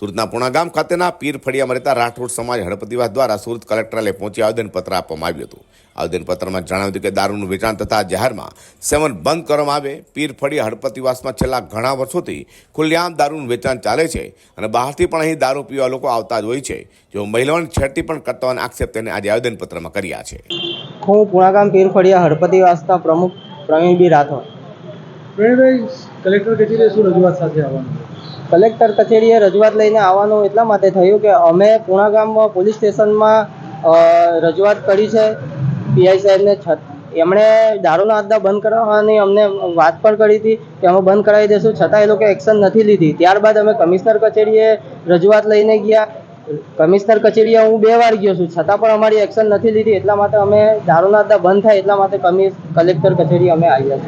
સુરતના પૂણા ગામ ખાતેના પીર ફળિયામાં રાઠોડ સમાજ હડપતિવાસ દ્વારા સુરત કલેક્ટરાલય પહોંચી આવેદનપત્ર આપવામાં આવ્યું હતું. આવેદનપત્રમાં જણાવ્યું હતું કે દારૂનું વેચાણ તથા જાહેરમાં સેવન બંધ કરવામાં આવે. પીર હડપતિવાસમાં છેલ્લા ઘણા વર્ષોથી ખુલ્લેઆમ દારૂનું વેચાણ ચાલે છે અને બહારથી પણ અહીં દારૂ પીવા લોકો આવતા જ હોય છે. જો મહિલાઓને છેડતી પણ કરતા આક્ષેપ તેને આજે આવેદનપત્રમાં કર્યા છે. હું પૂણા ગામ પીર હડપતિવાસના પ્રમુખ પ્રવીણબી રાઠોડ. પ્રવીણભાઈ કલેક્ટર કચેરીએ શું રજૂઆત સાથે આવવાનું? કલેક્ટર કચેરીએ રજૂઆત લઈને આવવાનું એટલા માટે થયું કે અમે પુણાગામ પોલીસ સ્ટેશનમાં રજૂઆત કરી છે. પીઆઈ સાહેબને છત, એમણે દારૂના અડ્ડા બંધ કરાવવાની અમને વાત પણ કરી હતી કે અમે બંધ કરાવી દઈશું છતાં એ લોકો એક્શન નથી લીધી. ત્યારબાદ અમે કમિશનર કચેરીએ રજૂઆત લઈને ગયા. કમિશનર કચેરીએ હું બે વાર ગયો છું, છતાં પણ અમારી એક્શન નથી લીધી. એટલા માટે અમે દારૂના અડ્ડા બંધ થાય એટલા માટે કમિ કલેક્ટર કચેરી અમે આવ્યા છીએ.